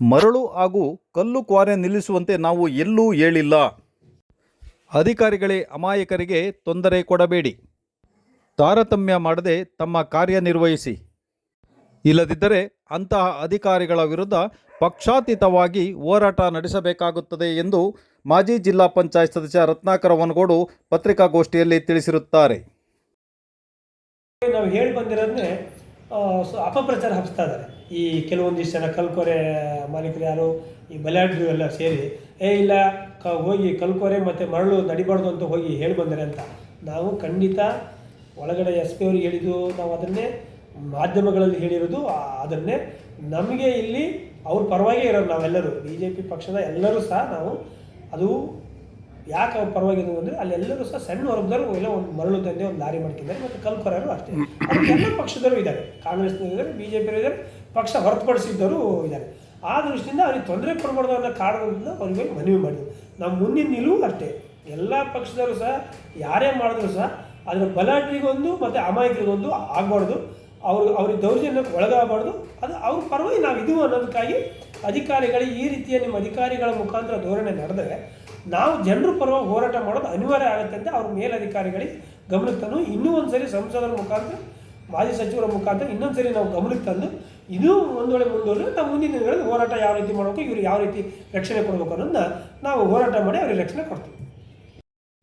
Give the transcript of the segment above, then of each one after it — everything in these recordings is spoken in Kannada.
ಮರಳು ಹಾಗೂ ಕಲ್ಲು ಕ್ವಾರೆ ನಿಲ್ಲಿಸುವಂತೆ ನಾವು ಎಲ್ಲೂ ಹೇಳಿಲ್ಲ. ಅಧಿಕಾರಿಗಳೇ ಅಮಾಯಕರಿಗೆ ತೊಂದರೆ ಕೊಡಬೇಡಿ. ತಾರತಮ್ಯ ಮಾಡದೆ ತಮ್ಮ ಕಾರ್ಯನಿರ್ವಹಿಸಿ ಇಲ್ಲದಿದ್ದರೆ ಅಂತಹ ಅಧಿಕಾರಿಗಳ ವಿರುದ್ಧ ಪಕ್ಷಾತೀತವಾಗಿ ಹೋರಾಟ ನಡೆಸಬೇಕಾಗುತ್ತದೆ ಎಂದು ಮಾಜಿ ಜಿಲ್ಲಾ ಪಂಚಾಯತ್ ಸದಸ್ಯ ರತ್ನಾಕರ ವನಗೋಡು ಪತ್ರಿಕಾಗೋಷ್ಠಿಯಲ್ಲಿ ತಿಳಿಸಿರುತ್ತಾರೆ. ನಾವು ಹೇಳಿ ಬಂದಿರೋದನ್ನೇ ಆ, ಅಪಪ್ರಚಾರ ಹಬ್ಬಿಸ್ತಾ ಇದ್ದಾರೆ. ಈ ಕೆಲವೊಂದಿಷ್ಟು ಜನ ಕಲ್ಕೊರೆ ಮಾಲೀಕರು ಯಾರು, ಈ ಬಲಾಢ್ರು ಎಲ್ಲ ಸೇರಿ, ಏ ಇಲ್ಲ, ಕ ಹೋಗಿ ಕಲ್ಕೊರೆ ಮತ್ತು ಮರಳು ನಡಿಬಾರ್ದು ಅಂತ ಹೋಗಿ ಹೇಳಿ ಬಂದರೆ ಅಂತ. ನಾವು ಖಂಡಿತ ಒಳಗಡೆ ಎಸ್ ಪಿ ಅವ್ರಿಗೆ ಹೇಳಿದ್ದು ನಾವು ಅದನ್ನೇ ಮಾಧ್ಯಮಗಳಲ್ಲಿ ಹೇಳಿರೋದು ಅದನ್ನೇ ನಮಗೆ ಇಲ್ಲಿ ಅವ್ರ ಪರವಾಗಿ ಇರೋರು ನಾವೆಲ್ಲರೂ. ಬಿ ಜೆ ಪಿ ಪಕ್ಷದ ಎಲ್ಲರೂ ಸಹ ನಾವು ಅದು ಯಾಕೆ ಅವ್ರ ಪರವಾಗಿ ಅಂದರೆ ಅಲ್ಲೆಲ್ಲರೂ ಸಹ ಸಣ್ಣ ವರ್ಗದವರು ಎಲ್ಲ ಒಂದು ಮರಳು ತಂದೆ ಒಂದು ಲಾರಿ ಮಾಡ್ತಿದ್ದಾರೆ ಮತ್ತು ಕಲ್ಕೊರರು ಅಷ್ಟೇ. ಎಲ್ಲ ಪಕ್ಷದವರು ಇದ್ದಾರೆ. ಕಾಂಗ್ರೆಸ್ನವರು ಇದ್ದಾರೆ ಬಿ ಜೆ ಇದ್ದಾರೆ ಪಕ್ಷ ಹೊರತುಪಡಿಸಿದ್ದರು ಇದ್ದಾರೆ. ಆ ದೃಷ್ಟಿಯಿಂದ ಅವ್ರಿಗೆ ತೊಂದರೆ ಕೊಡಬಾರ್ದು ಅನ್ನೋ ಕಾರಣದಿಂದ ಅವ್ರಿಗೆ ಮನವಿ ಮಾಡಿದ್ರು. ನಮ್ಮ ಮುಂದಿನ ನಿಲುವು ಅಷ್ಟೇ. ಎಲ್ಲ ಪಕ್ಷದವರು ಸಹ, ಯಾರೇ ಮಾಡಿದ್ರು ಸಹ, ಅದರ ಬಲಾಢ್ರಿಗೊಂದು ಮತ್ತು ಅಮಾಯಕರಿಗೊಂದು ಆಗಬಾರ್ದು. ಅವರು, ಅವ್ರಿಗೆ ದೌರ್ಜನ್ಯಕ್ಕೆ ಒಳಗಾಗಬಾರ್ದು. ಅದು ಅವ್ರ ಪರವಾಗಿ ನಾವು ಇದು ಅನ್ನೋದಕ್ಕಾಗಿ ಅಧಿಕಾರಿಗಳು ಈ ರೀತಿಯ ನಿಮ್ಮ ಅಧಿಕಾರಿಗಳ ಮುಖಾಂತರ ಧೋರಣೆ ನಡೆದರೆ ನಾವು ಜನರ ಪರವಾಗಿ ಹೋರಾಟ ಮಾಡೋದು ಅನಿವಾರ್ಯ ಆಗುತ್ತೆ ಅಂತ ಅವ್ರ ಮೇಲಧಿಕಾರಿಗಳಿಗೆ ಗಮನಕ್ಕೆ ತಂದು ಇನ್ನೂ ಒಂದು ಸರಿ ಸಂಸದರ ಮುಖಾಂತರ, ಮಾಜಿ ಸಚಿವರ ಮುಖಾಂತರ ಇನ್ನೊಂದು ಸರಿ ನಾವು ಗಮನಕ್ಕೆ ತಂದು ಇನ್ನೂ ಒಂದು ವೇಳೆ ನಾವು ಮುಂದಿನ ದಿನಗಳಲ್ಲಿ ಹೋರಾಟ ಯಾವ ರೀತಿ ಮಾಡಬೇಕು ಇವರು ಯಾವ ರೀತಿ ರಕ್ಷಣೆ ಕೊಡಬೇಕು ಅನ್ನೋದನ್ನ ನಾವು ಹೋರಾಟ ಮಾಡಿ ಅವರಿಗೆ ರಕ್ಷಣೆ ಕೊಡ್ತೀವಿ.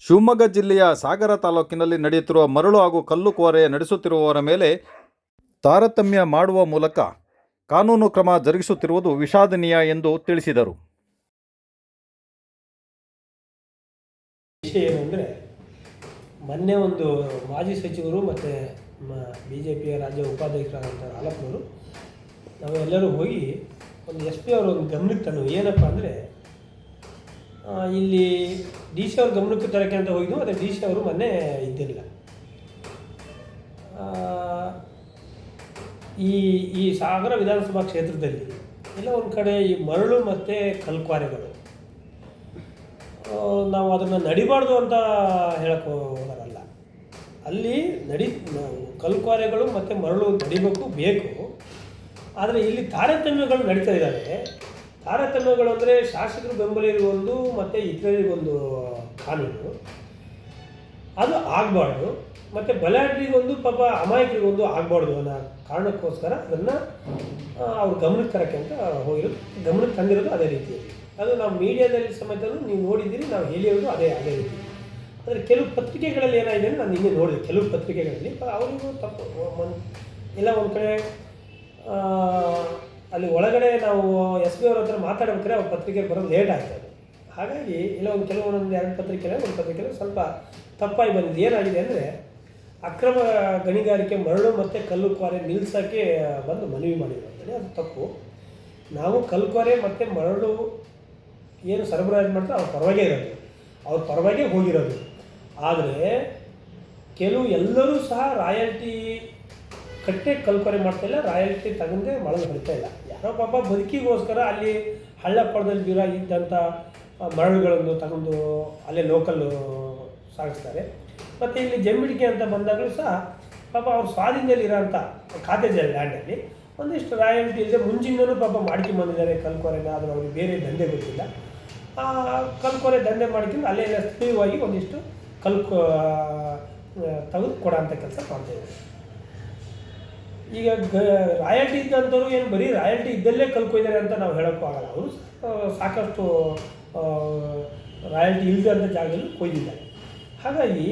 ಶಿವಮೊಗ್ಗ ಜಿಲ್ಲೆಯ ಸಾಗರ ತಾಲೂಕಿನಲ್ಲಿ ನಡೆಯುತ್ತಿರುವ ಮರಳು ಹಾಗೂ ಕಲ್ಲು ಕೋರೆ ನಡೆಸುತ್ತಿರುವವರ ಮೇಲೆ ತಾರತಮ್ಯ ಮಾಡುವ ಮೂಲಕ ಕಾನೂನು ಕ್ರಮ ಜರುಗಿಸುತ್ತಿರುವುದು ವಿಷಾದನೀಯ ಎಂದು ತಿಳಿಸಿದರು. ವಿಷಯ ಏನು ಅಂದರೆ ಮೊನ್ನೆ ಒಂದು ಮಾಜಿ ಸಚಿವರು ಮತ್ತು ಬಿ ಜೆ ಪಿಯ ರಾಜ್ಯ ಉಪಾಧ್ಯಕ್ಷರಾದಂಥ ಹಾಲಪ್ಪನವರು ನಾವೆಲ್ಲರೂ ಹೋಗಿ ಒಂದು ಎಸ್ ಪಿ ಅವರು ಒಂದು ಗಮನಕ್ಕೆ ತಂದು ಏನಪ್ಪ ಅಂದರೆ ಇಲ್ಲಿ ಡಿ ಸಿ ಅವ್ರ ಗಮನಕ್ಕೆ ತರಕ್ಕೆ ಅಂತ ಹೋಗಿದ್ವು, ಆದರೆ ಡಿ ಸಿ ಅವರು ಮೊನ್ನೆ ಇದ್ದಿರಲಿಲ್ಲ ಈ ಈ ಸಾಗರ ವಿಧಾನಸಭಾ ಕ್ಷೇತ್ರದಲ್ಲಿ ಎಲ್ಲ ಒಂದು ಕಡೆ ಈ ಮರಳು ಮತ್ತು ಕಲ್ಕ್ವಾರೆಗಳು. ನಾವು ಅದನ್ನು ನಡಿಬಾರ್ದು ಅಂತ ಹೇಳಕ್ಕೆ ಹೋಗೋರಲ್ಲ. ಅಲ್ಲಿ ನಡಿ, ಕಲ್ಕ್ವಾರೆಗಳು ಮತ್ತು ಮರಳು ನಡಿಬೇಕು, ಬೇಕು. ಆದರೆ ಇಲ್ಲಿ ತಾರತಮ್ಯಗಳು ನಡೀತಾ ಇದ್ದಾವೆ. ತಾರತಮ್ಯಗಳು ಅಂದರೆ ಶಾಸಕರು ಬೆಂಬಲಿಗರಿಗೊಂದು ಮತ್ತು ಇತರರಿಗೊಂದು ಕಾನೂನು. ಅದು ಆಗಬಾರ್ದು. ಮತ್ತು ಬಲಾಢ್ಯರಿಗೊಂದು ಪಾಪ ಅಮಾಯಕರಿಗೊಂದು ಆಗಬಾರ್ದು ಅನ್ನೋ ಕಾರಣಕ್ಕೋಸ್ಕರ ಅದನ್ನು ಅವ್ರು ಗಮನಕ್ಕೆ ತರಕ್ಕೆ ಅಂತ ಹೋಗಿರೋದು. ಗಮನಕ್ಕೆ ತಂದಿರೋದು ಅದೇ ರೀತಿ ಅದು ನಾವು ಮೀಡಿಯಾದಲ್ಲಿ ಸಮೇತನೂ ನೀವು ನೋಡಿದ್ದೀರಿ, ನಾವು ಹೇಳಿರೋದು ಅದೇ ಅದೇ ರೀತಿ. ಆದರೆ ಕೆಲವು ಪತ್ರಿಕೆಗಳಲ್ಲಿ ಏನಾಗಿದೆ ಅಂದರೆ ನಾನು ನಿನ್ನೆ ನೋಡಿದೆ, ಕೆಲವು ಪತ್ರಿಕೆಗಳಲ್ಲಿ. ಅವರಿಗೂ ತಪ್ಪು ಎಲ್ಲ ಒಂದು ಕಡೆ ಅಲ್ಲಿ ಒಳಗಡೆ ನಾವು ಎಸ್ ಬಿ ಅವ್ರ ಹತ್ರ ಮಾತಾಡ್ಬೇಕಾದ್ರೆ ಅವ್ರ ಪತ್ರಿಕೆ ಬರೋದು ಲೇಟ್ ಆಗ್ತದೆ ಹಾಗಾಗಿ ಇಲ್ಲ ಒಂದು ಕೆಲವೊಂದೊಂದು ಎರಡು ಪತ್ರಿಕೆ ಒಂದು ಪತ್ರಿಕೆ ಸ್ವಲ್ಪ ತಪ್ಪಾಗಿ ಬಂದಿದೆ. ಏನಾಗಿದೆ ಅಂದರೆ ಅಕ್ರಮ ಗಣಿಗಾರಿಕೆ ಮರಳು ಮತ್ತು ಕಲ್ಲು ಕ್ವಾರೆ ನಿಲ್ಲಿಸೋಕ್ಕೆ ಬಂದು ಮನವಿ ಮಾಡಿದ್ರು ಅಂತೇಳಿ ಅದು ತಪ್ಪು. ನಾವು ಕಲ್ಕೊರೆ ಮತ್ತು ಮರಳು ಏನು ಸರಬರಾಜು ಮಾಡ್ತಾರೆ ಅವ್ರ ಪರವಾಗೇ ಇರೋದು. ಅವ್ರ ಪರವಾಗೇ ಹೋಗಿರೋದು. ಆದರೆ ಕೆಲವು ಎಲ್ಲರೂ ಸಹ ರಾಯಲ್ಟಿ ಕಟ್ಟೆ ಕಲ್ಕೊರೆ ಮಾಡ್ತಾ ಇಲ್ಲ, ರಾಯಲ್ಟಿ ತಗೊಂಡೇ ಮಳೆ ಬರ್ತಾ ಇಲ್ಲ. ಯಾರೋ ಪಾಪ ಬದುಕಿಗೋಸ್ಕರ ಅಲ್ಲಿ ಹಳ್ಳ ಕೊಳದಲ್ಲಿ ಬೀರ ಇದ್ದಂಥ ಮರಳುಗಳನ್ನು ತಗೊಂಡು ಅಲ್ಲೇ ಲೋಕಲ್ಲು ಸಾಗಿಸ್ತಾರೆ. ಮತ್ತು ಇಲ್ಲಿ ಜಂಬಿಡಿಕೆ ಅಂತ ಬಂದಾಗಲೂ ಸಹ ಪಾಪ ಅವ್ರ ಸ್ವಾಧೀನದಲ್ಲಿ ಇರೋಂಥ ಖಾತೆ ಲ್ಯಾಂಡಲ್ಲಿ ಒಂದಿಷ್ಟು ರಾಯಲ್ಟಿ ಇದೆ ಮುಂಚಿನೂ ಪಾಪ ಮಾಡ್ಕೊಂಬಂದಿದ್ದಾರೆ ಕಲ್ಕೊರೆನ, ಆದರೆ ಅವ್ರಿಗೆ ಬೇರೆ ದಂಧೆ ಗೊತ್ತಿಲ್ಲ. ಆ, ಕಲ್ಕೊರೆ ದಂಧೆ ಮಾಡ್ಕೊಂಡು ಅಲ್ಲೇ ಸ್ಥಿರವಾಗಿ ಒಂದಿಷ್ಟು ಕಲ್ಕೊ ತೆಗೆದು ಕೊಡೋಂಥ ಕೆಲಸ ಮಾಡ್ತಾಯಿದ್ದಾರೆ ಈಗ ಗ ರಾಯಲ್ಟಿ ಇದ್ದಂಥವ್ರು ಏನು ಬರೀ ರಾಯಲ್ಟಿ ಇದ್ದಲ್ಲೇ ಕಲ್ಕೊಯ್ತಾರೆ ಅಂತ ನಾವು ಹೇಳೋಕ್ಕಾಗಲ್ಲ ಅವರು ಸಾಕಷ್ಟು ರಾಯಲ್ಟಿ ಇಲ್ಲದಂಥ ಜಾಗದಲ್ಲಿ ಕೊಯ್ದಿದ್ದಾರೆ. ಹಾಗಾಗಿ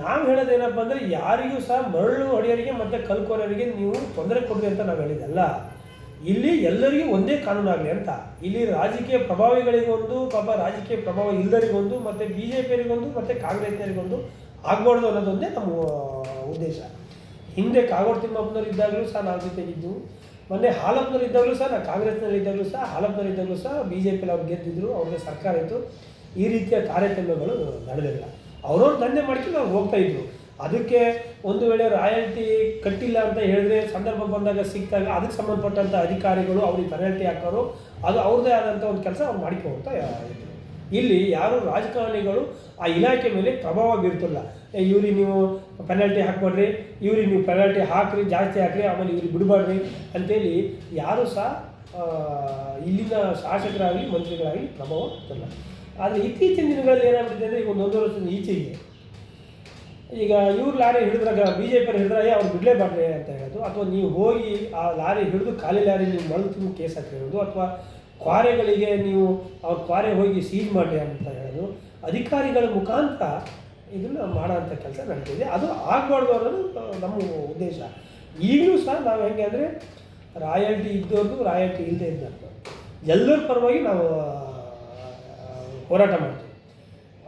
ನಾವು ಹೇಳೋದೇನಪ್ಪ ಅಂದರೆ ಯಾರಿಗೂ ಸಹ ಮರಳು ಹೊಡೆಯೋರಿಗೆ ಮತ್ತು ಕಲ್ಕೋರರಿಗೆ ನೀವು ತೊಂದರೆ ಕೊಡ್ರಿ ಅಂತ ನಾವು ಹೇಳಿದ್ದಲ್ಲ. ಇಲ್ಲಿ ಎಲ್ಲರಿಗೂ ಒಂದೇ ಕಾನೂನು ಆಗಲಿ ಅಂತ. ಇಲ್ಲಿ ರಾಜಕೀಯ ಪ್ರಭಾವಿಗಳಿಗೊಂದು ಪಾಪ ರಾಜಕೀಯ ಪ್ರಭಾವ ಇಲ್ಲದರಿಗೊಂದು ಮತ್ತು ಬಿ ಜೆ ಪಿಯರಿಗೊಂದು ಮತ್ತು ಕಾಂಗ್ರೆಸ್ನವರಿಗೊಂದು ಆಗ್ಬಾರ್ದು ಅನ್ನೋದೊಂದೇ ನಮ್ಮ ಉದ್ದೇಶ. ಹಿಂದೆ ಕಾಗೋಡು ತಿಮ್ಮಪ್ಪನವ್ರು ಇದ್ದಾಗಲೂ ಸಹ ನಾವು ಜೊತೆಗಿದ್ದು, ಮೊನ್ನೆ ಹಾಲಪ್ಪನವ್ರು ಇದ್ದಾಗಲೂ ಸಹ, ನಾವು ಕಾಂಗ್ರೆಸ್ನಲ್ಲಿ ಇದ್ದಾಗಲೂ ಸಹ, ಹಾಲಪ್ಪನವ್ರು ಇದ್ದಾಗಲೂ ಸಹ ಬಿ ಜೆ ಪಿಲಿ ಅವ್ರು ಗೆದ್ದಿದ್ರು ಅವ್ರಿಗೆ ಸರ್ಕಾರ ಇತ್ತು. ಈ ರೀತಿಯ ಕಾರ್ಯಕ್ರಮಗಳು ನಡೆದಿಲ್ಲ ಅವ್ರವ್ರು ದಂಧೆ ಮಾಡ್ಕೊಂಡು ಅವ್ರು ಹೋಗ್ತಾ ಇದ್ರು ಅದಕ್ಕೆ ಒಂದು ವೇಳೆ ರಾಯಲ್ಟಿ ಕಟ್ಟಿಲ್ಲ ಅಂತ ಹೇಳಿದ್ರೆ ಸಂದರ್ಭ ಬಂದಾಗ ಸಿಕ್ಕಾಗ ಅದಕ್ಕೆ ಸಂಬಂಧಪಟ್ಟಂಥ ಅಧಿಕಾರಿಗಳು ಅವ್ರಿಗೆ ಪೆನಾಲ್ಟಿ ಹಾಕೋರು, ಅದು ಅವ್ರದ್ದೇ ಆದಂಥ ಒಂದು ಕೆಲಸ ಅವ್ರು ಮಾಡ್ಕೊ ಹೋಗ್ತಾ ಇಲ್ಲಿ ಯಾರು ರಾಜಕಾರಣಿಗಳು ಆ ಇಲಾಖೆ ಮೇಲೆ ಪ್ರಭಾವ ಬೀರ್ತಿಲ್ಲ ಇವ್ರಿಗೆ ನೀವು ಪೆನಾಲ್ಟಿ ಹಾಕ್ಬೇಡ್ರಿ, ಇವ್ರಿಗೆ ನೀವು ಪೆನಾಲ್ಟಿ ಹಾಕ್ರಿ, ಜಾಸ್ತಿ ಹಾಕ್ರಿ, ಆಮೇಲೆ ಇವ್ರಿಗೆ ಬಿಡಬಾರ್ರಿ ಅಂತೇಳಿ ಯಾರೂ ಸಹ ಇಲ್ಲಿನ ಶಾಸಕರಾಗಲಿ, ಮಂತ್ರಿಗಳಾಗಲಿ ಪ್ರಭಾವ ಬೀರ್ತಿಲ್ಲ ಆದರೆ ಇತ್ತೀಚಿನ ದಿನಗಳಲ್ಲಿ ಏನಾಗ್ಬಿಟ್ಟಿದೆ ಅಂದರೆ ಈಗ ಒಂದು ಒಂದೂವರೆ ವರ್ಷದ ಈಚೆಗೆ ಈಗ ಇವ್ರು ಲಾರಿ ಹಿಡಿದ್ರಾಗ ಬಿ ಜೆ ಪಿ ಹಿಡಿದ್ರೆ ಅವ್ರು ಬಿಡಲೇಬಾರ್ದು ಅಂತ ಹೇಳೋದು, ಅಥವಾ ನೀವು ಹೋಗಿ ಆ ಲಾರಿ ಹಿಡಿದು ಖಾಲಿ ಲಾರಿ ನೀವು ಮರಳು ತುಂಬ ಕೇಸ್ ಹಾಕಿರೋದು, ಅಥವಾ ಕ್ವಾರೆಗಳಿಗೆ ನೀವು ಅವ್ರ ಕ್ವಾರೆ ಹೋಗಿ ಸೀಜ್ ಮಾಡಿ ಅಂತ ಹೇಳೋದು. ಅಧಿಕಾರಿಗಳ ಮುಖಾಂತರ ಇದನ್ನು ಮಾಡೋಂಥ ಕೆಲಸ ನಡೀತಿದೆ. ಅದು ಆಗಬಾರ್ದು ಅನ್ನೋದು ನಮ್ಮ ಉದ್ದೇಶ. ಈಗಲೂ ಸಹ ನಾವು ಹೆಂಗೆ ಅಂದರೆ ರಾಯಲ್ಟಿ ಇದ್ದವ್ರದ್ದು ರಾಯಲ್ಟಿ ಇಲ್ಲದೆ ಇದ್ದವ್ರದ್ದು ಎಲ್ಲರ ಪರವಾಗಿ ನಾವು ಹೋರಾಟ ಮಾಡ್ತೀವಿ.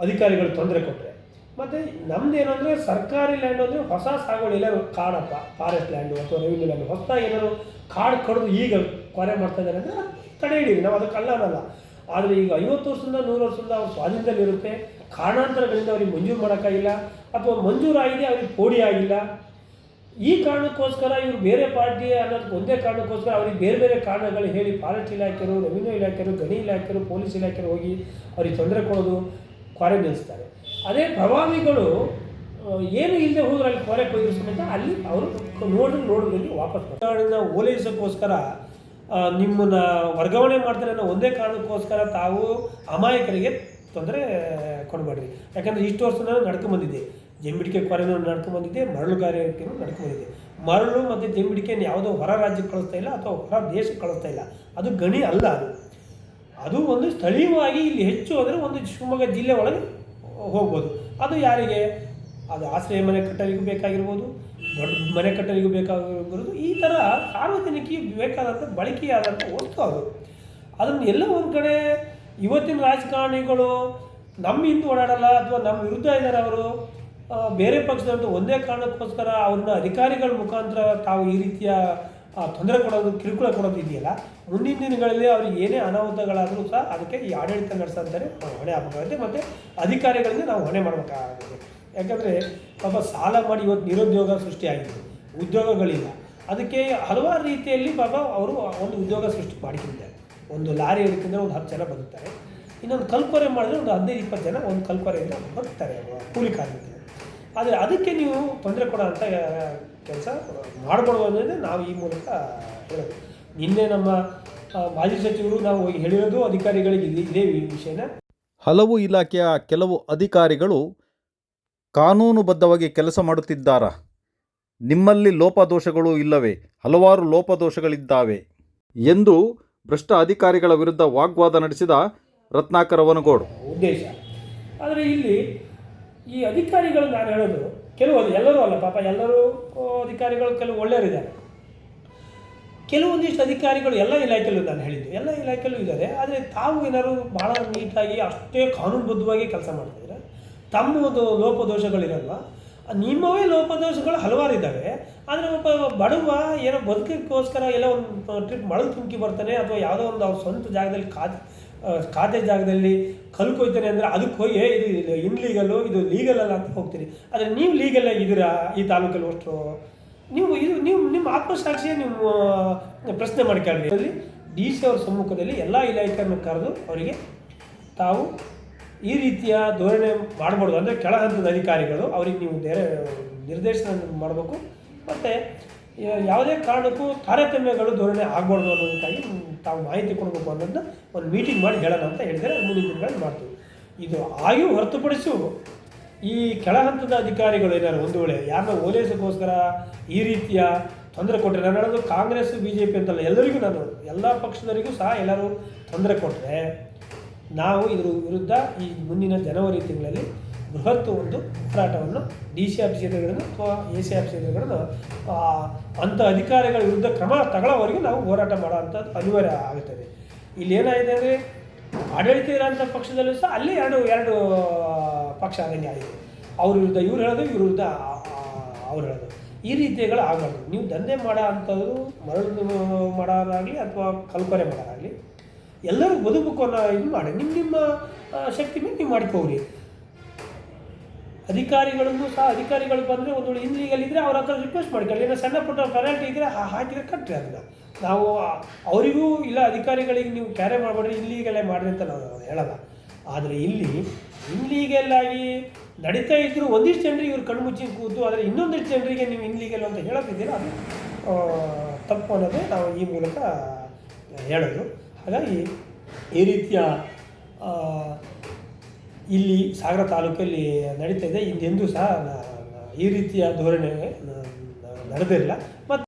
ಅಧಿಕಾರಿಗಳು ತೊಂದರೆ ಕೊಟ್ಟರೆ ಮತ್ತು ನಮ್ದು ಏನಂದರೆ ಸರ್ಕಾರಿ ಲ್ಯಾಂಡ್ ಅಂದರೆ ಹೊಸ ಸಾಗುವಳಿ ಇಲ್ಲ, ಕಾಡಪ್ಪ, ಫಾರೆಸ್ಟ್ ಲ್ಯಾಂಡು ಅಥವಾ ರೆವಿನ್ಯೂ ಲ್ಯಾಂಡು, ಹೊಸದಾಗಿ ಏನಾದ್ರು ಕಾಡು ಕಡಿದು ಈಗ ಕೊರೆ ಮಾಡ್ತಾ ಇದ್ದಾರೆ ಅಂದರೆ ತಡೆ ನಾವು ಅದಕ್ಕೆ ಅಲ್ಲ ಅನ್ನಲ್ಲ. ಆದರೆ ಈಗ ಐವತ್ತು ವರ್ಷದಿಂದ, ನೂರು ವರ್ಷದಿಂದ ಅವ್ರ ಸ್ವಾಧೀನದಲ್ಲಿರುತ್ತೆ. ಕಾರಣಾಂತರಗಳಿಂದ ಅವ್ರಿಗೆ ಮಂಜೂರು ಮಾಡೋಕ್ಕಾಗಿಲ್ಲ. ಅಥವಾ ಮಂಜೂರಾಗಿದೆ ಅವ್ರಿಗೆ ಪೋಡಿ ಆಗಿಲ್ಲ. ಈ ಕಾರಣಕ್ಕೋಸ್ಕರ ಇವರು ಬೇರೆ ಪಾರ್ಟಿ ಅನ್ನೋದು ಒಂದೇ ಕಾರಣಕ್ಕೋಸ್ಕರ ಅವ್ರಿಗೆ ಬೇರೆ ಬೇರೆ ಕಾರಣಗಳು ಹೇಳಿ ಫಾರೆಸ್ಟ್ ಇಲಾಖೆಯರು ರೆವಿನ್ಯೂ ಇಲಾಖೆಯರು ಗಣಿ ಇಲಾಖೆಯರು ಪೊಲೀಸ್ ಇಲಾಖೆಯರು ಹೋಗಿ ಅವ್ರಿಗೆ ತೊಂದರೆ ಕೊಡೋದು ಕೊರೆ ನಿಲ್ಲಿಸ್ತಾರೆ. ಅದೇ ಪ್ರಭಾವಿಗಳು ಏನು ಇಲ್ಲದೆ ಹೋದ್ರೆ ಅಲ್ಲಿ ಕೊರೆ ಕೊಯ್ದು ಅಲ್ಲಿ ಅವರು ನೋಡಿದ್ರು ನೋಡಿದಂಗೆ ವಾಪಸ್ ಬರ್ತಾರೆ. ಓಲೈಸೋಕ್ಕೋಸ್ಕರ ನಿಮ್ಮನ್ನ ವರ್ಗಾವಣೆ ಮಾಡ್ತಾರೆ ಅನ್ನೋ ಒಂದೇ ಕಾರಣಕ್ಕೋಸ್ಕರ ತಾವು ಅಮಾಯಕರಿಗೆ ತೊಂದರೆ ಕೊಡಬೇಡ್ರಿ. ಯಾಕಂದರೆ ಇಷ್ಟು ವರ್ಷ ನಾನು ನಡ್ಕೊಂಡ್ಬಂದಿದ್ದೆ ಜಂಬಿಡಿಕೆ ಕೊರೆನೂ ಮರಳು ಮರಳುಗಾರಿಕೆನೂ ನಡ್ಕೊಂಬಂದಿದೆ ಮರಳು ಮತ್ತು ಜಂಬಿಡಿಕೆಯನ್ನು ಯಾವುದೋ ಹೊರ ರಾಜ್ಯಕ್ಕೆ ಕಳಿಸ್ತಾ ಇಲ್ಲ ಅಥವಾ ಹೊರ ದೇಶಕ್ಕೆ ಕಳಿಸ್ತಾ ಇಲ್ಲ. ಅದು ಗಣಿ ಅಲ್ಲ ಅದು. ಅದು ಒಂದು ಸ್ಥಳೀಯವಾಗಿ ಇಲ್ಲಿ ಹೆಚ್ಚು ಅಂದರೆ ಒಂದು ಶಿವಮೊಗ್ಗ ಜಿಲ್ಲೆ ಒಳಗೆ ಹೋಗ್ಬೋದು. ಅದು ಯಾರಿಗೆ? ಅದು ಆಶ್ರಯ ಮನೆ ಕಟ್ಟಲಿಕ್ಕೆ ಬೇಕಾಗಿರ್ಬೋದು. ದೊಡ್ಡ ಮನೆ ಕಟ್ಟಲಿಗೂ ಬೇಕಾಗಿರ್ಬೋದು ಈ ಥರ ಸಾರ್ವಜನಿಕ ಬೇಕಾದಂಥ ಬಳಕೆಯಾದಂಥ ವಸ್ತು ಅದು. ಅದನ್ನು ಎಲ್ಲ ಒಂದು ಕಡೆ ಇವತ್ತಿನ ರಾಜಕಾರಣಿಗಳು ನಮ್ಮ ಹಿಂದೆ ಓಡಾಡಲ್ಲ ಅಥವಾ ನಮ್ಮ ವಿರುದ್ಧ ಇದ್ದಾರೆ ಅವರು ಬೇರೆ ಪಕ್ಷದಂತೂ ಒಂದೇ ಕಾರಣಕ್ಕೋಸ್ಕರ ಅವ್ರನ್ನ ಅಧಿಕಾರಿಗಳ ಮುಖಾಂತರ ತಾವು ಈ ರೀತಿಯ ತೊಂದರೆ ಕೊಡೋದು, ಕಿರುಕುಳ ಕೊಡೋದು ಇದೆಯಲ್ಲ, ಮುಂದಿನ ದಿನಗಳಲ್ಲಿ ಅವ್ರಿಗೆ ಏನೇ ಅನಾಹುತಗಳಾದರೂ ಸಹ ಅದಕ್ಕೆ ಈ ಆಡಳಿತ ನಡೆಸಂತಾರೆ ನಾವು ಹೊಣೆ ಆಗಬೇಕಾಗುತ್ತೆ ಮತ್ತು ಅಧಿಕಾರಿಗಳಿಗೆ ನಾವು ಹೊಣೆ ಮಾಡಬೇಕಾಗುತ್ತೆ. ಯಾಕಂದರೆ ಪಾಪ ಸಾಲ ಮಾಡಿ ಇವತ್ತು ನಿರುದ್ಯೋಗ ಸೃಷ್ಟಿಯಾಗಿದೆ, ಉದ್ಯೋಗಗಳಿಲ್ಲ. ಅದಕ್ಕೆ ಹಲವಾರು ರೀತಿಯಲ್ಲಿ ಪಾಪ ಅವರು ಒಂದು ಉದ್ಯೋಗ ಸೃಷ್ಟಿ ಮಾಡಿಕೊಂಡಿದ್ದಾರೆ. ಒಂದು ಲಾರಿ ಹಿಡ್ಕೊಂಡ್ರೆ ಒಂದು ಹತ್ತು ಜನ ಬದುಕ್ತಾರೆ. ಇನ್ನೊಂದು ಕಲ್ಪೊರೆ ಮಾಡಿದ್ರೆ ಒಂದು ಹದಿನೈದು, ಇಪ್ಪತ್ತು ಜನ ಒಂದು ಕಲ್ಪೊರೆಯಿಂದ ಬರ್ತಾರೆ ಕೂಲಿ ಕಾರ್ಮಿಕರು. ಆದರೆ ಅದಕ್ಕೆ ನೀವು ತೊಂದರೆ ಕೊಡೋ ಅಂಥ ಕೆಲಸ ಮಾಡಬಾರ್ದು ಅನ್ನೋದೇ ನಾವು ಈ ಮೂಲಕ ಹೇಳೋದು. ನಿನ್ನೆ ನಮ್ಮ ಮಾಜಿ ಸಚಿವರು ನಾವು ಹೇಳಿರೋದು ಅಧಿಕಾರಿಗಳಿಗೆ ಇದೇ ವಿಷಯನ. ಹಲವು ಇಲಾಖೆಯ ಕೆಲವು ಅಧಿಕಾರಿಗಳು ಕಾನೂನುಬದ್ಧವಾಗಿ ಕೆಲಸ ಮಾಡುತ್ತಿದ್ದಾರಾ? ನಿಮ್ಮಲ್ಲಿ ಲೋಪದೋಷಗಳು ಇಲ್ಲವೇ? ಹಲವಾರು ಲೋಪದೋಷಗಳಿದ್ದಾವೆ ಎಂದು ಭ್ರಷ್ಟ ಅಧಿಕಾರಿಗಳ ವಿರುದ್ಧ ವಾಗ್ವಾದ ನಡೆಸಿದ ರತ್ನಾಕರ ವನಗೋಡ್. ಉದ್ದೇಶ. ಆದರೆ ಇಲ್ಲಿ ಈ ಅಧಿಕಾರಿಗಳು ನಾನು ಹೇಳೋದು, ಕೆಲವು ಎಲ್ಲರೂ ಅಲ್ಲ, ಪಾಪ ಎಲ್ಲರೂ ಅಧಿಕಾರಿಗಳು ಕೆಲವು ಒಳ್ಳೆಯವರಿದ್ದಾರೆ. ಕೆಲವೊಂದಿಷ್ಟು ಅಧಿಕಾರಿಗಳು ಎಲ್ಲ ಇಲಾಖೆಯಲ್ಲೂ ನಾನು ಹೇಳಿದ್ದು. ಎಲ್ಲ ಇಲಾಖೆಯಲ್ಲೂ ಇದ್ದಾರೆ. ಆದರೆ ತಾವು ಏನಾದರೂ ಭಾಳ ನೀಟಾಗಿ ಅಷ್ಟೇ ಕಾನೂನುಬದ್ಧವಾಗಿ ಕೆಲಸ ಮಾಡ್ತಿದ್ರೆ ತಮ್ಮ ಒಂದು ಲೋಪದೋಷಗಳಿರಲ್ವ? ನಿಮ್ಮವೇ ಲೋಪದೋಷಗಳು ಹಲವಾರು ಇದ್ದಾವೆ ಆದರೆ ಒಬ್ಬ ಬಡವ ಏನೋ ಬದುಕೋಕ್ಕೋಸ್ಕರ ಎಲ್ಲ ಒಂದು ಟ್ರಿಪ್ ಮಳಲು ತುಂಬಿ ಬರ್ತಾನೆ ಅಥವಾ ಯಾವುದೋ ಒಂದು ಅವ್ರ ಸ್ವಂತ ಜಾಗದಲ್ಲಿ ಖಾತೆ ಖಾತೆ ಜಾಗದಲ್ಲಿ ಕಲ್ಕೊಯ್ತಾನೆ ಅಂದರೆ ಅದಕ್ಕೆ ಹೋಗಿ ಹೇ ಇದು ಇನ್ಲೀಗಲ್ಲು ಇದು ಲೀಗಲ್ ಅಲ್ಲ ಅಂತ ಹೋಗ್ತೀರಿ. ಆದರೆ ನೀವು ಲೀಗಲ್ ಆಗಿದ್ದೀರಾ ಈ ತಾಲೂಕಲ್ಲಿ ಅಷ್ಟು? ನೀವು ಇದು, ನೀವು ನಿಮ್ಮ ಆತ್ಮಸಾಕ್ಷಿಯೇ ನೀವು ಪ್ರಶ್ನೆ ಮಾಡ್ಕೊಳ್ಳಿ ಡಿ ಸಿ ಅವ್ರ ಸಮ್ಮುಖದಲ್ಲಿ ಎಲ್ಲ ಇಲಾಖೆಯನ್ನು ಕರೆದು ಅವರಿಗೆ ತಾವು ಈ ರೀತಿಯ ಧೋರಣೆ ಮಾಡಬಾರ್ದು ಅಂದರೆ ಕೆಳ ಹಂತದ ಅಧಿಕಾರಿಗಳು, ಅವ್ರಿಗೆ ನೀವು ಬೇರೆ ನಿರ್ದೇಶನ ಮಾಡಬೇಕು. ಮತ್ತು ಯಾವುದೇ ಕಾರಣಕ್ಕೂ ತಾರತಮ್ಯಗಳು ಧೋರಣೆ ಆಗಬಾರ್ದು ಅನ್ನೋದಕ್ಕಾಗಿ ತಾವು ಮಾಹಿತಿ ಕೊಡಬೇಕು ಅನ್ನೋದನ್ನ ಒಂದು ಮೀಟಿಂಗ್ ಮಾಡಿ ಹೇಳೋಣ ಅಂತ ಹೇಳಿದರೆ ಮುಂದಿನ ದಿನಗಳಲ್ಲಿ ಮಾಡ್ತೀವಿ. ಇದು ಆಯು ಹೊರತುಪಡಿಸು ಈ ಕೆಳ ಹಂತದ ಅಧಿಕಾರಿಗಳು ಏನಾದ್ರು ಒಂದು ವೇಳೆ ಯಾರನ್ನ ಓಲೈಸೋಕ್ಕೋಸ್ಕರ ಈ ರೀತಿಯ ತೊಂದರೆ ಕೊಟ್ಟರೆ ನಾನು ಹೇಳೋದು ಕಾಂಗ್ರೆಸ್ ಬಿ ಜೆ ಪಿ ಅಂತಲ್ಲ ಎಲ್ಲರಿಗೂ ನಾನು, ಎಲ್ಲ ಪಕ್ಷದವರಿಗೂ ಸಹ ಎಲ್ಲರೂ ತೊಂದರೆ ಕೊಟ್ಟರೆ ನಾವು ಇದರ ವಿರುದ್ಧ ಈ ಮುಂದಿನ ಜನವರಿ ತಿಂಗಳಲ್ಲಿ ಬೃಹತ್ ಒಂದು ಹೋರಾಟವನ್ನು ಡಿ ಸಿ ಆಫ್ ಕ್ಷೇತ್ರಗಳನ್ನು ಅಥವಾ ಎ ಸಿ ಆಫ್ ಕ್ಷೇತ್ರಗಳನ್ನು ಅಂಥ ಅಧಿಕಾರಿಗಳ ವಿರುದ್ಧ ಕ್ರಮ ತಗೊಳ್ಳೋವರೆಗೂ ನಾವು ಹೋರಾಟ ಮಾಡೋ ಅಂಥದ್ದು ಅನಿವಾರ್ಯ ಆಗುತ್ತದೆ. ಇಲ್ಲಿ ಏನಾಗಿದೆ ಅಂದರೆ ಆಡಳಿತ ಇರೋಂಥ ಪಕ್ಷದಲ್ಲೂ ಸಹ ಅಲ್ಲಿ ಎರಡು ಎರಡು ಪಕ್ಷ ಆದಂಗೆ ಆಗಿದೆ. ಅವ್ರ ವಿರುದ್ಧ ಇವ್ರು ಹೇಳೋದು, ಇವ್ರ ವಿರುದ್ಧ ಅವ್ರು ಹೇಳೋದು. ಈ ರೀತಿಗಳು ಆಗಬಾರ್ದು. ನೀವು ದಂಧೆ ಮಾಡೋ ಅಂಥದ್ದು ಮರಳು ಮಾಡೋರಾಗಲಿ ಅಥವಾ ಕಲ್ಪನೆ ಮಾಡೋರಾಗಲಿ ಎಲ್ಲರೂ ಬದುಕಬೇಕು ಅನ್ನೋ ಇದು ಮಾಡಿ. ನಿಮ್ಮ ನಿಮ್ಮ ಶಕ್ತಿ ಮೇಲೆ ನೀವು ಮಾಡ್ಕೋರಿ ಅಧಿಕಾರಿಗಳನ್ನು ಸಹ ಅಧಿಕಾರಿಗಳು ಬಂದರೆ ಒಂದು ವೇಳೆ ಇನ್ಲೀಗಲ್ ಇದ್ದರೆ ಅವ್ರ ಹತ್ರ ರಿಕ್ವೆಸ್ಟ್ ಮಾಡ್ಕೊಳ್ಳಿ. ಏನೋ ಸಣ್ಣ ಪುಟ್ಟ ಪೆನಾಲ್ಟಿ ಇದ್ದರೆ ಹಾಕಿದ್ರೆ ಕಟ್ಟಿ ಅದನ್ನು. ನಾವು ಅವರಿಗೂ ಇಲ್ಲ ಅಧಿಕಾರಿಗಳಿಗೆ ನೀವು ಕ್ಯಾರೆ ಮಾಡಬೇಡ್ರಿ ಇನ್ಲೀಗಲೇ ಮಾಡಿರಿ ಅಂತ ನಾವು ಹೇಳಲ್ಲ. ಆದರೆ ಇಲ್ಲಿ ಇನ್ಲೀಗಲ್ ಆಗಿ ನಡೀತಾ ಇದ್ದರೂ ಒಂದಿಷ್ಟು ಜನರಿಗೆ ಇವ್ರು ಕಣ್ಮುಚ್ಚಿ ಕೂತು, ಆದರೆ ಇನ್ನೊಂದಿಷ್ಟು ಜನರಿಗೆ ನೀವು ಇನ್ಲೀಗಲ್ ಅಂತ ಹೇಳೋದಿದ್ದೀರ ಅದು ತಪ್ಪು ಅನ್ನೋದೇ ನಾವು ಈ ಮೂಲಕ ಹೇಳೋದು. ಹಾಗಾಗಿ ಈ ರೀತಿಯ ಇಲ್ಲಿ ಸಾಗರ ತಾಲೂಕಲ್ಲಿ ನಡೀತಾ ಇದೆ. ಹಿಂದೆಂದೂ ಸಹ ಈ ರೀತಿಯ ಧೋರಣೆ ನಡೆದಿಲ್ಲ